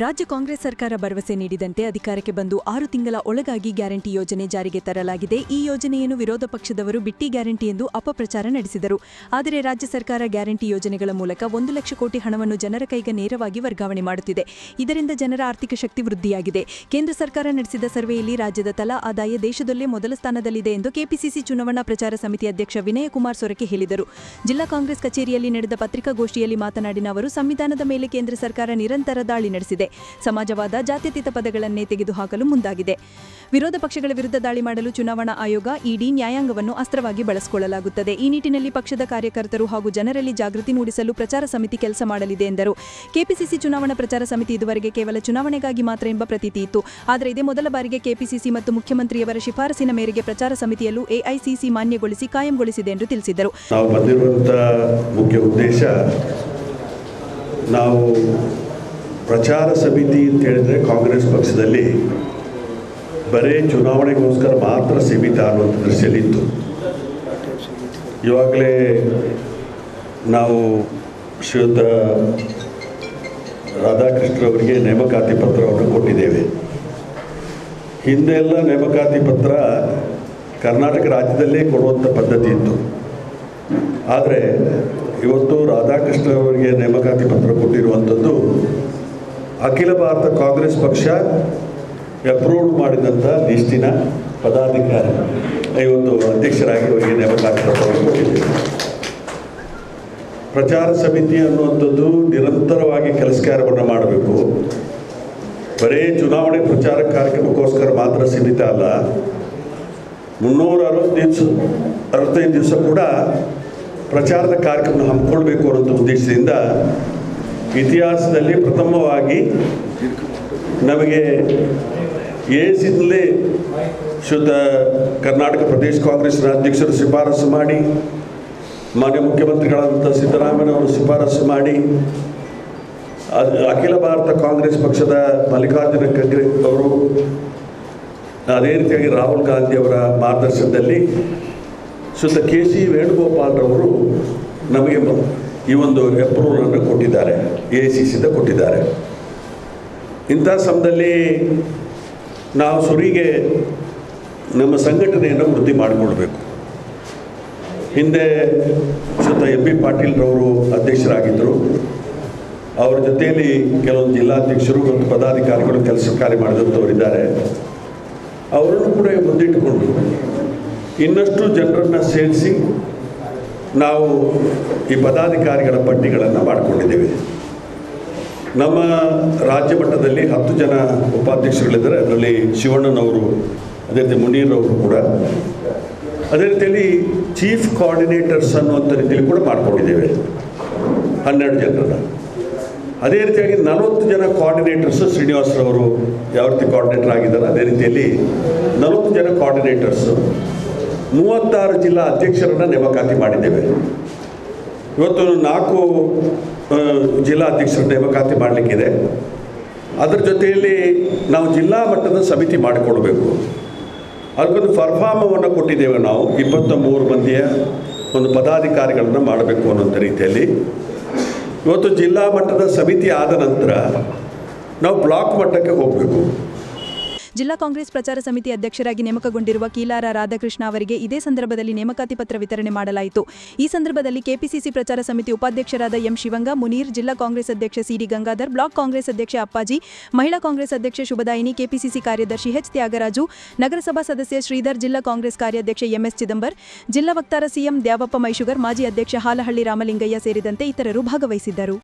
ರಾಜ್ಯ ಕಾಂಗ್ರೆಸ್ ಸರ್ಕಾರ ಭರವಸೆ ನೀಡಿದಂತೆ ಅಧಿಕಾರಕ್ಕೆ ಬಂದು ಆರು ತಿಂಗಳ ಒಳಗಾಗಿ ಗ್ಯಾರಂಟಿ ಯೋಜನೆ ಜಾರಿಗೆ ತರಲಾಗಿದೆ. ಈ ಯೋಜನೆಯನ್ನು ವಿರೋಧ ಪಕ್ಷದವರು ಬಿಟ್ಟಿ ಗ್ಯಾರಂಟಿ ಎಂದು ಅಪಪ್ರಚಾರ ನಡೆಸಿದರು. ಆದರೆ ರಾಜ್ಯ ಸರ್ಕಾರ ಗ್ಯಾರಂಟಿ ಯೋಜನೆಗಳ ಮೂಲಕ ಒಂದು ಲಕ್ಷ ಕೋಟಿ ಹಣವನ್ನು ಜನರ ಕೈಗೆ ನೇರವಾಗಿ ವರ್ಗಾವಣೆ ಮಾಡುತ್ತಿದೆ. ಇದರಿಂದ ಜನರ ಆರ್ಥಿಕ ಶಕ್ತಿ ವೃದ್ಧಿಯಾಗಿದೆ. ಕೇಂದ್ರ ಸರ್ಕಾರ ನಡೆಸಿದ ಸರ್ವೆಯಲ್ಲಿ ರಾಜ್ಯದ ತಲಾ ಆದಾಯ ದೇಶದಲ್ಲೇ ಮೊದಲ ಸ್ಥಾನದಲ್ಲಿದೆ ಎಂದು ಕೆಪಿಸಿಸಿ ಚುನಾವಣಾ ಪ್ರಚಾರ ಸಮಿತಿ ಅಧ್ಯಕ್ಷ ವಿನಯ ಕುಮಾರ್ ಸೊರಕೆ ಹೇಳಿದರು. ಜಿಲ್ಲಾ ಕಾಂಗ್ರೆಸ್ ಕಚೇರಿಯಲ್ಲಿ ನಡೆದ ಪತ್ರಿಕಾಗೋಷ್ಠಿಯಲ್ಲಿ ಮಾತನಾಡಿದ ಅವರು, ಸಂವಿಧಾನದ ಮೇಲೆ ಕೇಂದ್ರ ಸರ್ಕಾರ ನಿರಂತರ ದಾಳಿ ನಡೆಸಿದೆ. ಸಮಾಜವಾದ ಜಾತ್ಯತೀತ ಪದಗಳನ್ನೇ ತೆಗೆದುಹಾಕಲು ಮುಂದಾಗಿದೆ. ವಿರೋಧ ಪಕ್ಷಗಳ ವಿರುದ್ಧ ದಾಳಿ ಮಾಡಲು ಚುನಾವಣಾ ಆಯೋಗ ಇಡಿ ನ್ಯಾಯಾಂಗವನ್ನು ಅಸ್ತ್ರವಾಗಿ ಬಳಸಿಕೊಳ್ಳಲಾಗುತ್ತದೆ. ಈ ನಿಟ್ಟಿನಲ್ಲಿ ಪಕ್ಷದ ಕಾರ್ಯಕರ್ತರು ಹಾಗೂ ಜನರಲ್ಲಿ ಜಾಗೃತಿ ಮೂಡಿಸಲು ಪ್ರಚಾರ ಸಮಿತಿ ಕೆಲಸ ಮಾಡಲಿದೆ ಎಂದರು. ಕೆಪಿಸಿಸಿ ಚುನಾವಣಾ ಪ್ರಚಾರ ಸಮಿತಿ ಇದುವರೆಗೆ ಕೇವಲ ಚುನಾವಣೆಗಾಗಿ ಮಾತ್ರ ಎಂಬ ಪ್ರತೀತಿ ಇತ್ತು. ಆದರೆ ಇದೇ ಮೊದಲ ಬಾರಿಗೆ ಕೆಪಿಸಿಸಿ ಮತ್ತು ಮುಖ್ಯಮಂತ್ರಿಯವರ ಶಿಫಾರಸಿನ ಮೇರೆಗೆ ಪ್ರಚಾರ ಸಮಿತಿಯಲ್ಲೂ ಎಐಸಿಸಿ ಮಾನ್ಯಗೊಳಿಸಿ ಕಾಯಂಗೊಳಿಸಿದೆ ಎಂದು ತಿಳಿಸಿದರು. ನಾವು ಮುಖ್ಯ ಉದ್ದೇಶ ನಾವು ಪ್ರಚಾರ ಸಮಿತಿ ಅಂತ ಹೇಳಿದ್ರೆ ಕಾಂಗ್ರೆಸ್ ಪಕ್ಷದಲ್ಲಿ ಬರೀ ಚುನಾವಣೆಗೋಸ್ಕರ ಮಾತ್ರ ಸೀಮಿತ ಅನ್ನುವಂಥ ದೃಶ್ಯದಲ್ಲಿತ್ತು ಇವಾಗಲೇ ನಾವು ಶ್ರೀಯುತ ರಾಧಾಕೃಷ್ಣರವರಿಗೆ ನೇಮಕಾತಿ ಪತ್ರವನ್ನು ಕೊಟ್ಟಿದ್ದೇವೆ. ಹಿಂದೆ ಎಲ್ಲ ನೇಮಕಾತಿ ಪತ್ರ ಕರ್ನಾಟಕ ರಾಜ್ಯದಲ್ಲೇ ಕೊಡುವಂಥ ಪದ್ಧತಿ ಇತ್ತು. ಆದರೆ ಇವತ್ತು ರಾಧಾಕೃಷ್ಣ ಅವರಿಗೆ ನೇಮಕಾತಿ ಪತ್ರ ಕೊಟ್ಟಿರುವಂಥದ್ದು ಅಖಿಲ ಭಾರತ ಕಾಂಗ್ರೆಸ್ ಪಕ್ಷ ಅಪ್ರೂವ್ ಮಾಡಿದಂಥ ಲಿಸ್ಟಿನ ಪದಾಧಿಕಾರಿ. ಇವತ್ತು ಅಧ್ಯಕ್ಷರಾಗಿ ಅವರಿಗೆ ನೇಮಕಾತಿ ಪ್ರಚಾರ ಸಮಿತಿ ಅನ್ನುವಂಥದ್ದು ನಿರಂತರವಾಗಿ ಕೆಲಸ ಕಾರ್ಯವನ್ನು ಮಾಡಬೇಕು. ಬರೀ ಚುನಾವಣೆ ಪ್ರಚಾರ ಕಾರ್ಯಕ್ರಮಕ್ಕೋಸ್ಕರ ಮಾತ್ರ ಸೀಮಿತ ಅಲ್ಲ. ಮುನ್ನೂರ ಅರವತ್ತು ದಿವಸ, ಅರವತ್ತೈದು ದಿವಸ ಕೂಡ ಪ್ರಚಾರದ ಕಾರ್ಯಕ್ರಮ ಹಮ್ಮಿಕೊಳ್ಬೇಕು ಅನ್ನೋ ಉದ್ದೇಶದಿಂದ ಇತಿಹಾಸದಲ್ಲಿ ಪ್ರಥಮವಾಗಿ ನಮಗೆ ಏಸಿನಲ್ಲೇ ಶುದ್ಧ ಕರ್ನಾಟಕ ಪ್ರದೇಶ ಕಾಂಗ್ರೆಸ್ನ ಅಧ್ಯಕ್ಷರು ಶಿಫಾರಸು ಮಾಡಿ, ಮಾನ್ಯ ಮುಖ್ಯಮಂತ್ರಿಗಳಾದಂಥ ಸಿದ್ದರಾಮಯ್ಯನವರು ಶಿಫಾರಸು ಮಾಡಿ ಅಖಿಲ ಭಾರತ ಕಾಂಗ್ರೆಸ್ ಪಕ್ಷದ ಮಲ್ಲಿಕಾರ್ಜುನ ಖರ್ಗೆ ಅವರು, ಅದೇ ರೀತಿಯಾಗಿ ರಾಹುಲ್ ಗಾಂಧಿ ಅವರ ಮಾರ್ಗದರ್ಶನದಲ್ಲಿ ಶುದ್ಧ ಕೆ ಸಿ ವೇಣುಗೋಪಾಲ್ರವರು ನಮಗೆ ಈ ಒಂದು ಅಪ್ರೂವಲನ್ನು ಕೊಟ್ಟಿದ್ದಾರೆ ಎ ಸಿ ಸಿಂದ ಕೊಟ್ಟಿದ್ದಾರೆ. ಇಂಥ ಸಮಯದಲ್ಲಿ ನಾವು ಸುರಿಗೆ ನಮ್ಮ ಸಂಘಟನೆಯನ್ನು ವೃದ್ಧಿ ಮಾಡಿಕೊಳ್ಬೇಕು ಹಿಂದೆ ಸ್ವತಃ ಎಂ ಬಿ ಪಾಟೀಲ್ರವರು ಅಧ್ಯಕ್ಷರಾಗಿದ್ದರು. ಅವರ ಜೊತೆಯಲ್ಲಿ ಕೆಲವೊಂದು ಜಿಲ್ಲಾಧ್ಯಕ್ಷರು ಮತ್ತು ಪದಾಧಿಕಾರಿಗಳು ಕೆಲಸ ಕಾರ್ಯ ಮಾಡಿದಂಥವರಿದ್ದಾರೆ. ಅವರನ್ನು ಕೂಡ ಮುಂದಿಟ್ಟುಕೊಂಡು ಇನ್ನಷ್ಟು ಜನರನ್ನು ಸೇರಿಸಿ ನಾವು ಈ ಪದಾಧಿಕಾರಿಗಳ ಪಟ್ಟಿಗಳನ್ನು ಮಾಡಿಕೊಂಡಿದ್ದೇವೆ. ನಮ್ಮ ರಾಜ್ಯ ಮಟ್ಟದಲ್ಲಿ ಹತ್ತು ಜನ ಉಪಾಧ್ಯಕ್ಷರುಗಳಿದ್ದಾರೆ. ಅದರಲ್ಲಿ ಶಿವಣ್ಣನವರು, ಅದೇ ರೀತಿ ಮುನೀರ್ರವರು ಕೂಡ. ಅದೇ ರೀತಿಯಲ್ಲಿ ಚೀಫ್ ಕೋಆರ್ಡಿನೇಟರ್ಸ್ ಅನ್ನುವಂಥ ರೀತಿಯಲ್ಲಿ ಕೂಡ ಮಾಡಿಕೊಂಡಿದ್ದೇವೆ. ಹನ್ನೆರಡು ಜನರನ್ನು. ಅದೇ ರೀತಿಯಾಗಿ ನಲವತ್ತು ಜನ ಕೋಆರ್ಡಿನೇಟರ್ಸು ಶ್ರೀನಿವಾಸರವರು ಯಾವ ರೀತಿ ಕೋಆರ್ಡಿನೇಟರ್ ಆಗಿದ್ದಾರೆ, ಅದೇ ರೀತಿಯಲ್ಲಿ ನಲವತ್ತು ಜನ ಕೋಆರ್ಡಿನೇಟರ್ಸು ಮೂವತ್ತಾರು ಜಿಲ್ಲಾ ಅಧ್ಯಕ್ಷರನ್ನು ನೇಮಕಾತಿ ಮಾಡಿದ್ದೇವೆ. ಇವತ್ತು ನಾಲ್ಕು ಜಿಲ್ಲಾ ಅಧ್ಯಕ್ಷರ ನೇಮಕಾತಿ ಮಾಡಲಿಕ್ಕಿದೆ. ಅದರ ಜೊತೆಯಲ್ಲಿ ನಾವು ಜಿಲ್ಲಾ ಮಟ್ಟದ ಸಮಿತಿ ಮಾಡಿಕೊಡ್ಬೇಕು. ಅದಕ್ಕೊಂದು ಫರ್ಫಾರ್ಮವನ್ನು ಕೊಟ್ಟಿದ್ದೇವೆ ನಾವು. ಇಪ್ಪತ್ತ ಮೂರು ಮಂದಿಯ ಒಂದು ಪದಾಧಿಕಾರಿಗಳನ್ನು ಮಾಡಬೇಕು ಅನ್ನೋಂಥ ರೀತಿಯಲ್ಲಿ. ಇವತ್ತು ಜಿಲ್ಲಾ ಮಟ್ಟದ ಸಮಿತಿ ಆದ ನಂತರ ನಾವು ಬ್ಲಾಕ್ ಮಟ್ಟಕ್ಕೆ ಹೋಗಬೇಕು. ಜಿಲ್ಲಾ ಕಾಂಗ್ರೆಸ್ ಪ್ರಚಾರ ಸಮಿತಿ ಅಧ್ಯಕ್ಷರಾಗಿ ನೇಮಕಗೊಂಡಿರುವ ಕೀಲಾರ ರಾಧಾಕೃಷ್ಣ ಅವರಿಗೆ ಇದೇ ಸಂದರ್ಭದಲ್ಲಿ ನೇಮಕಾತಿ ಪತ್ರ ವಿತರಣೆ ಮಾಡಲಾಯಿತು. ಈ ಸಂದರ್ಭದಲ್ಲಿ ಕೆಪಿಸಿಸಿ ಪ್ರಚಾರ ಸಮಿತಿ ಉಪಾಧ್ಯಕ್ಷರಾದ ಎಂ ಶಿವಂಗ, ಮುನೀರ್, ಜಿಲ್ಲಾ ಕಾಂಗ್ರೆಸ್ ಅಧ್ಯಕ್ಷ ಸಿಡಿ ಗಂಗಾಧರ್, ಬ್ಲಾಕ್ ಕಾಂಗ್ರೆಸ್ ಅಧ್ಯಕ್ಷ ಅಪ್ಪಾಜಿ, ಮಹಿಳಾ ಕಾಂಗ್ರೆಸ್ ಅಧ್ಯಕ್ಷ ಶುಭದಾಯಿನಿ, ಕೆಪಿಸಿಸಿ ಕಾರ್ಯದರ್ಶಿ ಎಚ್ ತ್ಯಾಗರಾಜು, ನಗರಸಭಾ ಸದಸ್ಯ ಶ್ರೀಧರ್, ಜಿಲ್ಲಾ ಕಾಂಗ್ರೆಸ್ ಕಾರ್ಯಾಧ್ಯಕ್ಷ ಎಂಎಸ್ ಚಿದಂಬರ್, ಜಿಲ್ಲಾ ವಕ್ತಾರ ಸಿಎಂ ದ್ಯಾವಪ್ಪ ಮೈಶುಗರ್, ಮಾಜಿ ಅಧ್ಯಕ್ಷ ಹಾಲಹಳ್ಳಿ ರಾಮಲಿಂಗಯ್ಯ ಸೇರಿದಂತೆ ಇತರರು ಭಾಗವಹಿಸಿದ್ದರು.